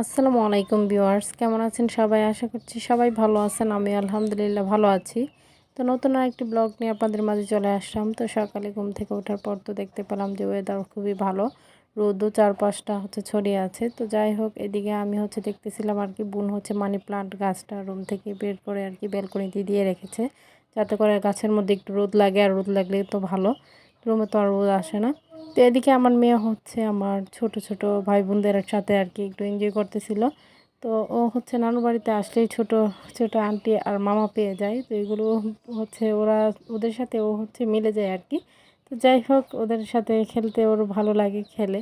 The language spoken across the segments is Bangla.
আসসালামু আলাইকুম ভিউয়ার্স, কেমন আছেন সবাই? আশা করছি সবাই ভালো আছেন, আমি আলহামদুলিল্লাহ ভালো আছি। তো নতুন আরেকটি ব্লগ নিয়ে আপনাদের মাঝে চলে আসলাম। তো সকালে ঘুম থেকে ওঠার পর তো দেখতে পেলাম যে ওয়েদার খুবই ভালো। রোদও চারপাশটা হচ্ছে ছড়িয়ে আছে। তো যাই হোক, এদিকে আমি হচ্ছে দেখতেছিলাম আর কি, বোন হচ্ছে মানি প্লান্ট গাছটা রুম থেকে বের করে আর কি বেলকনিতে দিয়ে রেখেছে। যাতে করে গাছের মধ্যে একটু রোদ লাগে, আর রোদ লাগলে তো ভালো। রুমে তো আর রোদ আসে না। তো এদিকে আমার মেয়ে হচ্ছে আমার ছোট ছোট ভাই বোনদের সাথে আর কি একটু এনজয় করতেছিল। তো ও হচ্ছে নানু বাড়িতে আসলেই ছোট ছোট আন্টি আর মামা পেয়ে যায়। তো এগুলো হচ্ছে ওরা, ওদের সাথে ও হচ্ছে মিলে যায় আর কি। তো যাই হোক, ওদের সাথে খেলতে ওর ভালো লাগে খেলে।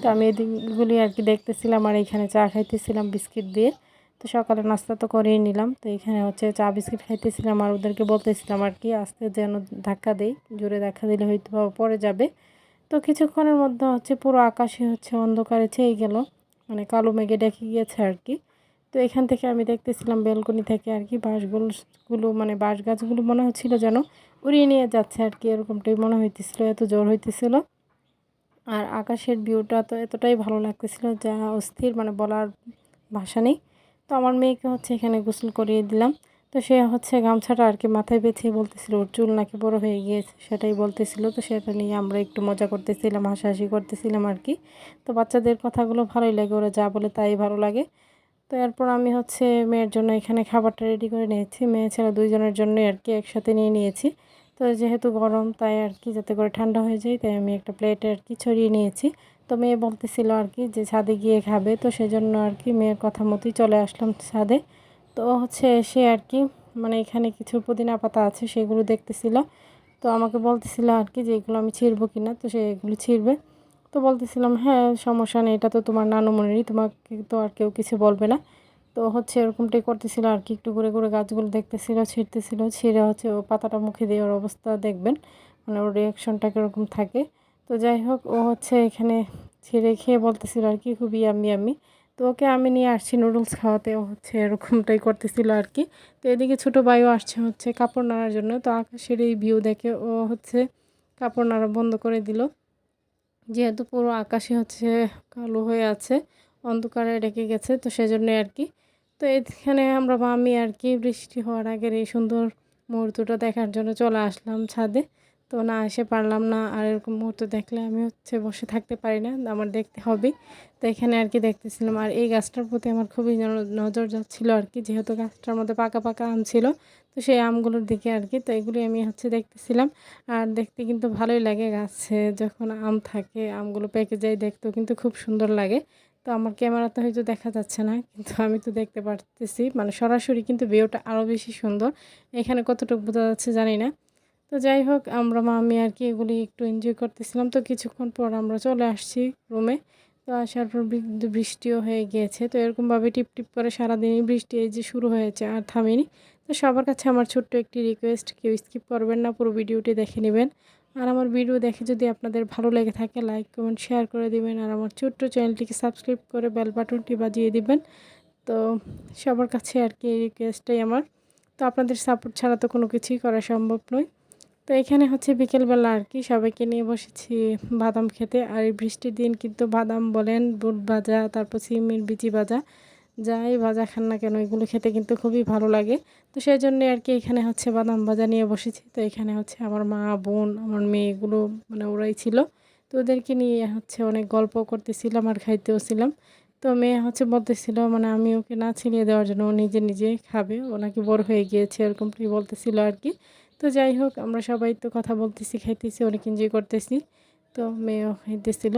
তো আমি এদিকগুলি আর কি দেখতেছিলাম আর এখানে চা খাইতেছিলাম বিস্কিট দিয়ে। তো সকালে নাস্তা তো করেই নিলাম। তো এখানে হচ্ছে চা বিস্কিট খাইতেছিলাম আর ওদেরকে বলতেছিলাম আর কি, আস্তে যেন ধাক্কা দেই, জোরে ধাক্কা দিলে হয়তো পরে যাবে। তো কিছুক্ষণের মধ্যে হচ্ছে পুরো আকাশে হচ্ছে অন্ধকারে ছেয়ে গেল। মানে কালো মেঘে ডেকে গিয়েছে আর কি। তো এখান থেকে আমি দেখতেছিলাম বেলকনি থেকে আর কি বাঁশগুলো মানে বাঁশ গাছগুলো মনে হচ্ছিল যেন উড়িয়ে নিয়ে যাচ্ছে আর কি। এরকমটাই মনে হইতেছিল, এত জোর হইতেছিল। আর আকাশের ভিউটা তো এতটাই ভালো লাগতেছিল যা অস্থির মানে বলার ভাষা নেই। তো আমার মেয়েকে হচ্ছে এখানে গোসল করিয়ে দিলাম। তো সে হচ্ছে গামছাটা আর কি মাথায় বেছে বলতেছিল, ওর চুল নাকি বড় হয়ে গিয়েছে। সেটাই বলতেছিল। তো সেটা নিয়ে আমরা একটু মজা করতেছিলাম, হাসাহাসি করতেছিলাম আর কি তো বাচ্চাদের কথাগুলো ভালোই লাগে, ওরা যা বলে তাই ভালো লাগে। তো এরপর আমি হচ্ছে মেয়ের জন্য এখানে খাবারটা রেডি করে নিয়েছি। মেয়ে ছেলে দুইজনের জন্যই আর কি একসাথে নিয়ে নিয়েছি। তো যেহেতু গরম, তাই আর কি যাতে করে ঠান্ডা হয়ে যায়, তাই আমি একটা প্লেটে আর কি ছড়িয়ে নিয়েছি। তো মেয়ে বলতেছিল আর কি যে ছাদে গিয়ে খাবে। তো সেজন্য আর কি মেয়ের কথা মতোই চলে আসলাম ছাদে। তো হচ্ছে সে আর কি মানে এখানে কিছু পুদিনা পাতা আছে, সেগুলো দেখতেছিল। তো আমাকে বলতেছিল আর কি যে এগুলো আমি ছিঁড়বো কি না তো সে এগুলো ছিঁড়বে। তো বলতেছিলাম হ্যাঁ সমস্যা নেই, এটা তো তোমার নানুমণিরই তোমাকে তো আর কেউ কিছু বলবে না। তো হচ্ছে এরকমটাই করতেছিল আর কি, একটু করে করে গাছগুলো দেখতেছিল, ছিঁড়তেছিল, ছিঁড়ে হচ্ছে ও পাতাটা মুখে দিয়ে ওর অবস্থা দেখবেন মানে ওর রিয়াকশনটা কীরকম থাকে। তো যাই হোক, ও হচ্ছে এখানে ছিঁড়ে খেয়ে বলতেছিল আর কি, খুবই আমি আমি তো ওকে আমি নিয়ে আসছি নুডলস খাওয়াতে হচ্ছে এরকমটাই করতেছিল আর কি। তো এদিকে ছোটো ভাইও আসছে হচ্ছে কাপড় নাড়ার জন্য। তো আকাশের এই ভিউ দেখে ও হচ্ছে কাপড় নাড়া বন্ধ করে দিল। যেহেতু পুরো আকাশে হচ্ছে কালো হয়ে আছে, অন্ধকারে রেখে গেছে, তো সেজন্য আর কি। তো এখানে আমরা বা আমি আর কি বৃষ্টি হওয়ার আগের এই সুন্দর মুহূর্তটা দেখার জন্য চলে আসলাম ছাদে। তো না, এসে পারলাম না। আর এরকম মুহূর্ত দেখলে আমি হচ্ছে বসে থাকতে পারি না, আমার দেখতে হবে। তো এখানে আর কি দেখতেছিলাম। আর এই গাছটার প্রতি আমার খুবই নজর যাচ্ছিল আর কি, যেহেতু গাছটার মধ্যে পাকা পাকা আম ছিল। তো সেই আমগুলোর দিকে আর কি, তো এগুলি আমি হচ্ছে দেখতেছিলাম। আর দেখতে কিন্তু ভালোই লাগে গাছে, যখন আম থাকে, আমগুলো পেকে যায় দেখতেও কিন্তু খুব সুন্দর লাগে। তো আমার ক্যামেরাতে হয়তো দেখা যাচ্ছে না, কিন্তু আমি তো দেখতে পারতেছি। মানে সরাসরি কিন্তু ভিউটা আরও বেশি সুন্দর। এখানে কতটুকু বোঝা যাচ্ছে জানি না। তো যাই হোক, আমরা মা আমি আর কি এগুলি একটু এনজয় করতেছিলাম। তো কিছুক্ষণ পর আমরা চলে আসছি রুমে তো আসার পর বৃষ্টিও হয়ে গিয়েছে। তো এরকমভাবে টিপ টিপ করে সারাদিনই বৃষ্টি এই যে শুরু হয়েছে আর থামেনি। তো সবার কাছে আমার ছোট্ট একটি রিকোয়েস্ট কেউ স্কিপ করবেন না, পুরো ভিডিওটি দেখে নেবেন। আর আমার ভিডিও দেখে যদি আপনাদের ভালো লেগে থাকে লাইক কমেন্ট শেয়ার করে দিবেন। আর আমার ছোট্ট চ্যানেলটিকে সাবস্ক্রাইব করে বেল বাটনটি বাজিয়ে দিবেন। তো সবার কাছে আর কি এই রিকোয়েস্টটাই আমার। তো আপনাদের সাপোর্ট ছাড়া তো কোনো কিছুই করা সম্ভব নয়। তো এখানে হচ্ছে বিকেলবেলা আর কি সবাইকে নিয়ে বসেছি বাদাম খেতে। আর এই বৃষ্টির দিন কিন্তু বাদাম বলেন, বুট ভাজা, তারপর সিমের বিচি ভাজা, যাই ভাজা খান না কেন, এগুলো খেতে কিন্তু খুবই ভালো লাগে। তো সেই জন্যে আর কি এখানে হচ্ছে বাদাম ভাজা নিয়ে বসেছি। তো এখানে হচ্ছে আমার মা, বোন, আমার মেয়েগুলো মানে ওরাই ছিল। তো ওদেরকে নিয়ে হচ্ছে অনেক গল্প করতেছিলাম আর খাইতেও ছিলাম। তো মেয়ে হচ্ছে বলতেছিল মানে আমি ওকে না ছিলিয়ে দেওয়ার জন্য ও নিজে নিজে খাবে। ও নাকি বড় হয়ে গিয়েছে এরকমটি বলতেছিল আর কি। তো যাই হোক, আমরা সবাই তো কথা বলতেছি, খাইতেছি, অনেক এনজয় করতেছি। তো মেয়েও খাইতেছিল।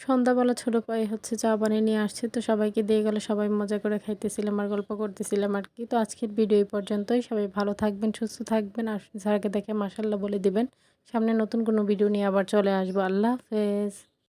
সন্ধ্যাবেলা ছোটো পায়ে হচ্ছে চা বানিয়ে নিয়ে আসছে, তো সবাইকে দিয়ে গেলে, সবাই মজা করে খাইতেছিলাম আর গল্প করতেছিলাম আর কি। তো আজকের ভিডিও এই পর্যন্তই। সবাই ভালো থাকবেন, সুস্থ থাকবেন আর স্যারকে দেখে মাসাল্লাহ বলে দিবেন। সামনে নতুন কোনো ভিডিও নিয়ে আবার চলে আসব। আল্লাহ হাফেজ।